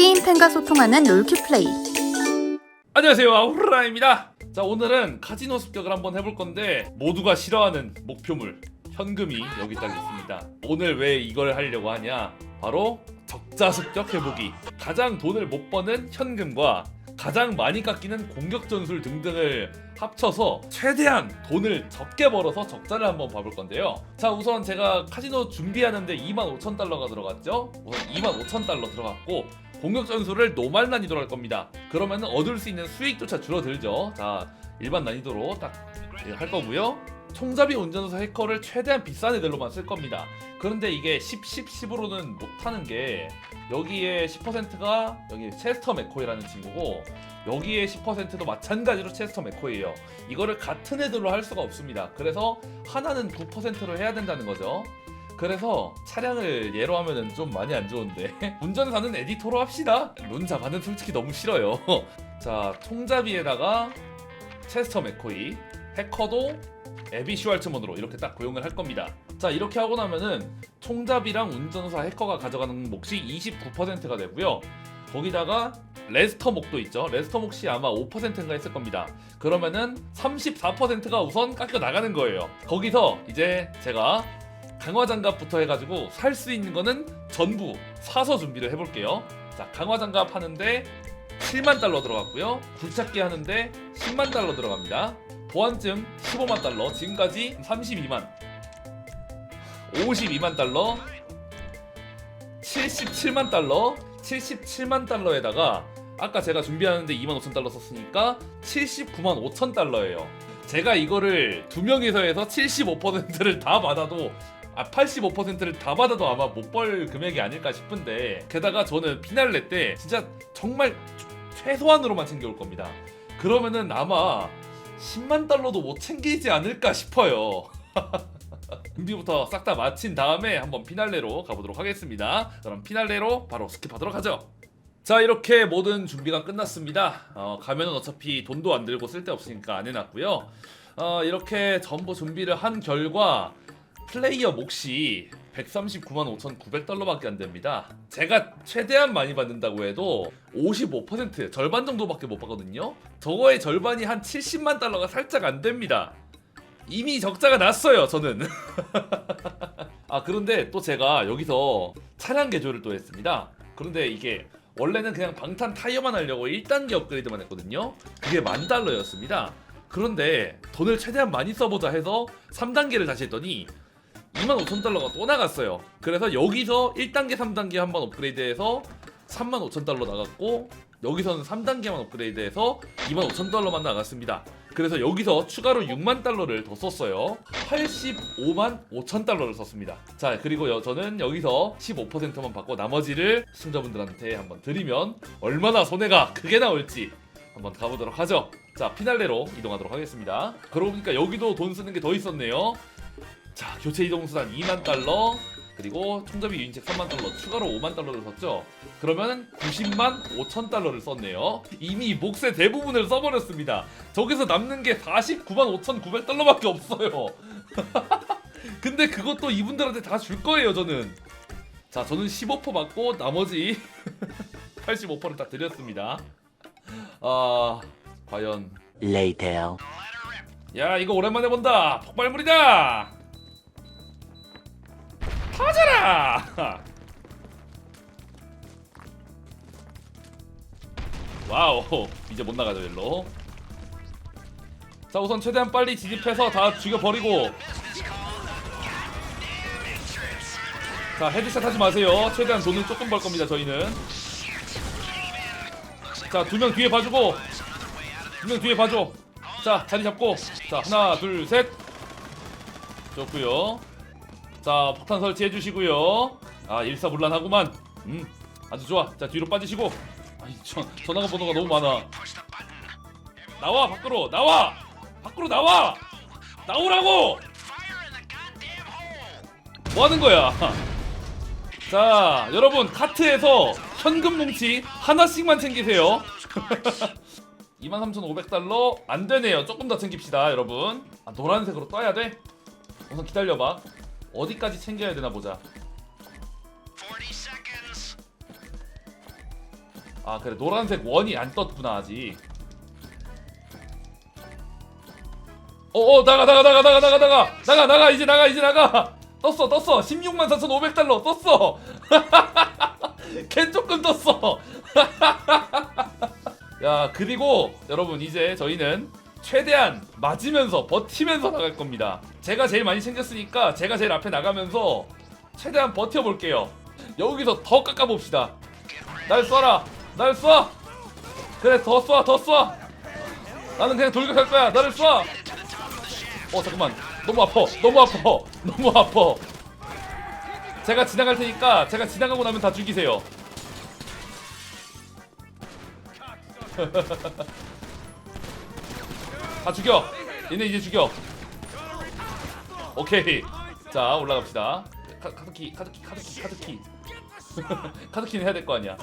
게임 팬과 소통하는 롤큐 플레이. 안녕하세요 아우라입니다 자 오늘은 카지노 습격을 한번 해볼 건데 모두가 싫어하는 목표물 현금이 여기 딱 있습니다 오늘 왜 이걸 하려고 하냐 바로 적자 습격 해보기 가장 돈을 못 버는 현금과 가장 많이 깎이는 공격 전술 등등을 합쳐서 최대한 돈을 적게 벌어서 적자를 한번 봐볼 건데요. 자 우선 제가 카지노 준비하는데 25,000달러가 들어갔죠. 우선 25,000달러 들어갔고 공격 전술을 노말 난이도로 할 겁니다. 그러면 얻을 수 있는 수익조차 줄어들죠. 자 일반 난이도로 딱 할 거고요. 총잡이 운전사 해커를 최대한 비싼 애들로만 쓸 겁니다. 그런데 이게 10, 10, 10으로는 못하는 게 여기에 10%가 여기 체스터 맥코이라는 친구고 여기에 10%도 마찬가지로 체스터 맥코이예요. 이거를 같은 애들로 할 수가 없습니다. 그래서 하나는 9%로 해야 된다는 거죠. 그래서 차량을 예로 하면은 좀 많이 안 좋은데 운전사는 에디터로 합시다. 룬자반은 솔직히 너무 싫어요. 자 총잡이에다가 체스터 맥코이 해커도 에비 슈왈츠먼으로 이렇게 딱 고용을 할 겁니다. 자 이렇게 하고 나면은 총잡이랑 운전사 해커가 가져가는 몫이 29%가 되고요. 거기다가 레스터 목도 있죠. 레스터 몫이 아마 5%인가 했을 겁니다. 그러면은 34%가 우선 깎여 나가는 거예요. 거기서 이제 제가 강화 장갑부터 해가지고 살 수 있는 거는 전부 사서 준비를 해볼게요. 자 강화 장갑 하는데 7만 달러 들어갔고요. 굴착기 하는데 10만 달러 들어갑니다. 보안증 15만 달러, 지금까지 32만, 52만 달러, 77만 달러, 77만 달러에다가 아까 제가 준비하는데 2만 5천 달러 썼으니까 79만 5천 달러예요. 제가 이거를 두 명이서 해서 75%를 다 받아도 아 85%를 다 받아도 아마 못 벌 금액이 아닐까 싶은데 게다가 저는 피날레 때 진짜 정말 최소한으로만 챙겨올 겁니다. 그러면은 아마 10만 달러도 못 챙기지 않을까 싶어요. 준비부터 싹 다 마친 다음에 한번 피날레로 가보도록 하겠습니다. 그럼 피날레로 바로 스킵하도록 하죠. 자 이렇게 모든 준비가 끝났습니다. 어, 가면은 어차피 돈도 안 들고 쓸데없으니까 안 해놨고요. 어, 이렇게 전부 준비를 한 결과 플레이어 몫이 139만 5,900달러밖에 안 됩니다. 제가 최대한 많이 받는다고 해도 55% 절반 정도밖에 못 받거든요. 저거의 절반이 한 70만 달러가 살짝 안 됩니다. 이미 적자가 났어요, 저는. 아, 그런데 또 제가 여기서 차량 개조를 또 했습니다. 그런데 이게 원래는 그냥 방탄 타이어만 하려고 1단계 업그레이드만 했거든요. 그게 만 달러였습니다. 그런데 돈을 최대한 많이 써보자 해서 3단계를 다시 했더니 2만 5천 달러가 또 나갔어요. 그래서 여기서 1단계, 3단계 한 번 업그레이드해서 3만 5천 달러 나갔고 여기서는 3단계만 업그레이드해서 2만 5천 달러만 나갔습니다. 그래서 여기서 추가로 6만 달러를 더 썼어요. 85만 5천 달러를 썼습니다. 자, 그리고 여, 저는 여기서 15%만 받고 나머지를 시청자분들한테 한번 드리면 얼마나 손해가 크게 나올지 한번 가보도록 하죠. 자, 피날레로 이동하도록 하겠습니다. 그러고 보니까 여기도 돈 쓰는 게 더 있었네요. 자 교체 이동 수단 2만 달러 그리고 총잡이 유인책 3만 달러 추가로 5만 달러를 썼죠? 그러면 90만 5천 달러를 썼네요. 이미 몫의 대부분을 써버렸습니다. 저기서 남는 게 49만 5천 9백 달러밖에 없어요. 근데 그것도 이분들한테 다 줄 거예요 저는. 자 저는 15% 받고 나머지 85%를 딱 드렸습니다. 아 과연. Later. 야 이거 오랜만에 본다. 폭발물이다 터져라! 와우 이제 못 나가죠 일로. 자 우선 최대한 빨리 진입해서 다 죽여버리고. 자 헤드샷 하지 마세요. 최대한 돈을 조금 벌 겁니다 저희는. 자 두 명 뒤에 봐주고. 두 명 뒤에 봐줘. 자 자리 잡고. 자 하나 둘셋. 좋고요 자 폭탄 설치해 주시고요. 아 일사불란하구만. 음 아주 좋아. 자 뒤로 빠지시고. 아이 저, 전화가 번호가 너무 많아. 나와 밖으로. 나와! 밖으로 나와! 나오라고! 뭐 하는 거야? 자 여러분 카트에서 현금 뭉치 하나씩만 챙기세요. 23,500달러 안 되네요. 조금 더 챙깁시다, 여러분. 아, 노란색으로 떠야 돼? 우선 기다려봐. 어디까지 챙겨야 되나 보자. 아 그래. 노란색 원이 안 떴구나 아직. 어어 나가 나가 나가 나가 나가 나가. 나가 나가 이제 나가 이제 나가. 떴어 떴어. 16만 4,500달러 떴어. 캔 조금 떴어. 야 그리고 여러분 이제 저희는 최대한 맞으면서 버티면서 나갈 겁니다. 제가 제일 많이 챙겼으니까 제가 제일 앞에 나가면서 최대한 버텨볼게요. 여기서 더 깎아봅시다. 날 쏴라. 날 쏴! 그래 더 쏴 더 쏴! 나는 그냥 돌격할 거야. 나를 쏴! 어 잠깐만. 너무 아파. 너무 아파. 너무 아파. 제가 지나갈 테니까 제가 지나가고 나면 다 죽이세요 다 죽여. 얘네 이제 죽여. 오케이. 자 올라갑시다. 카, 카드키 카드키 카드키 카드키. 카드키는 해야 될 거 아니야.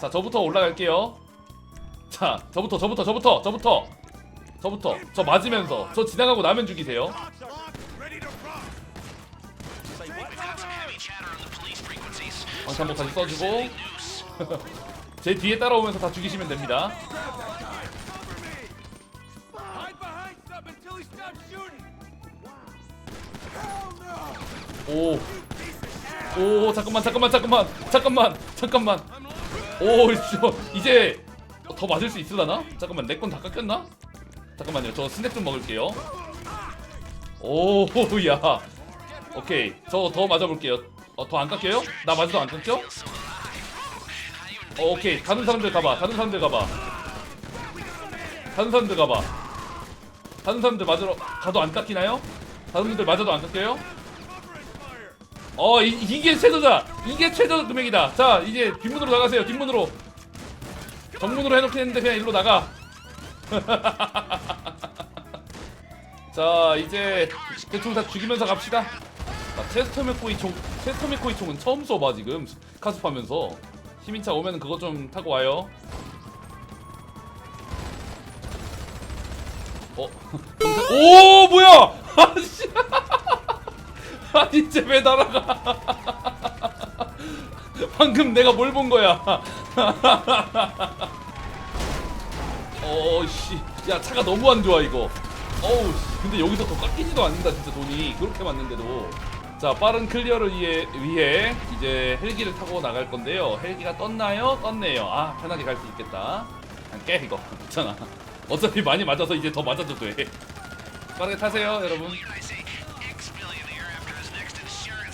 자 저부터 올라갈게요. 자 저부터 저부터 저부터 저부터. 저부터. 저 맞으면서. 저 지나가고 나면 죽이세요. 방탄복 다시 써주고. 제 뒤에 따라오면서 다 죽이시면 됩니다 오. 오, 잠깐만, 잠깐만, 잠깐만, 잠깐만, 잠깐만. 오, 이거 이제 더 맞을 수 있으려나? 잠깐만, 내 건 다 깎였나? 잠깐만요, 저 스낵 좀 먹을게요. 오, 야. 오케이, 저 더 맞아볼게요. 어, 더 안 깎여요? 나 맞아도 안 깎여? 어, 오케이, 다른 사람들 가봐, 다른 사람들 가봐. 다른 사람들 가봐. 다른 사람들 맞으러 가도 안 깎이나요? 다른 분들 맞아도 안 깎여요? 어 이, 이게 최저자 이게 최저 금액이다. 자 이제 뒷문으로 나가세요. 뒷문으로. 정문으로 해놓긴 했는데 그냥 일로 나가. 자 이제 대충 다 죽이면서 갑시다. 아, 체스터메코이 총 체스터메코이 총은 처음 써봐 지금. 카습하면서. 시민차 오면은 그거 좀 타고 와요. 어? 오 뭐야! 아씨 아니 이제 왜 날아가? 방금 내가 뭘 본 거야? 어씨. 야 차가 너무 안 좋아 이거. 어우 씨, 근데 여기서 더 깎이지도 않는다 진짜 돈이. 그렇게 맞는데도. 자 빠른 클리어를 위해, 위해 이제 헬기를 타고 나갈 건데요. 헬기가 떴나요? 떴네요. 아 편하게 갈 수 있겠다. 그냥 깨 이거. 괜찮아. 어차피 많이 맞아서 이제 더 맞아도 돼. 빠르게 타세요 여러분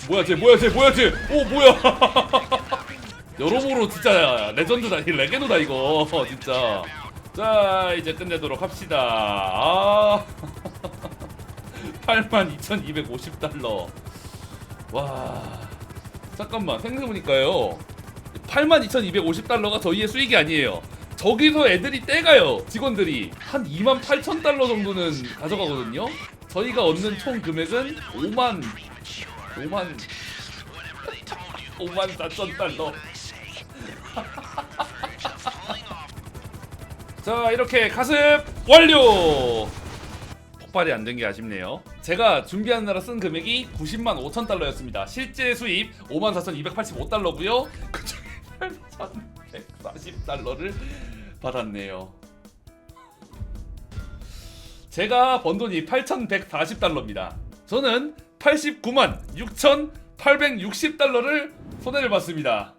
뭐야 쟤 뭐야 쟤 뭐야 쟤오 뭐야. 여러모로 진짜 레전드다 이 레게노다 이거. 진짜. 자 이제 끝내도록 합시다. 아. 82,250달러. 와. 잠깐만 생각해보니까요. 82,250달러가 저희의 수익이 아니에요. 저기서 애들이 떼가요 직원들이. 한 28,000달러 정도는 가져가거든요. 저희가 얻는 총 금액은 5만 5만 5만 4천 달러. 자 이렇게 가습 완료! 폭발이 안 된 게 아쉽네요. 제가 준비하느라 쓴 금액이 90만 5천 달러였습니다. 실제 수입 5만 4,285달러고요. 그중에 8,140달러를 받았네요. 제가 번 돈이 8,140달러입니다. 저는 89만 6,860달러를 손해를 봤습니다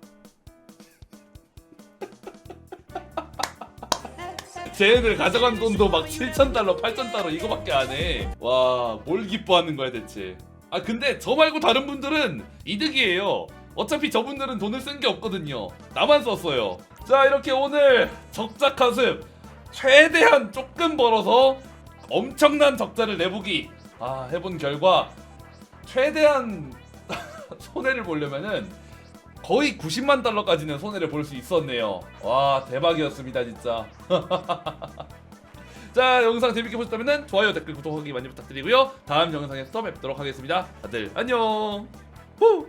쟤네들 가져간 돈도 막 7,000달러, 8,000달러 이거밖에 안 해. 와, 뭘 기뻐하는 거야 대체. 아 근데 저 말고 다른 분들은 이득이에요. 어차피 저분들은 돈을 쓴 게 없거든요. 나만 썼어요. 자 이렇게 오늘 적자 카습 최대한 조금 벌어서 엄청난 적자를 내보기 아 해본 결과 최대한 손해를 보려면은 거의 90만 달러까지는 손해를 볼 수 있었네요. 와 대박이었습니다 진짜. 자 영상 재밌게 보셨다면 좋아요 댓글 구독하기 많이 부탁드리고요. 다음 영상에서 또 뵙도록 하겠습니다. 다들 안녕. 후.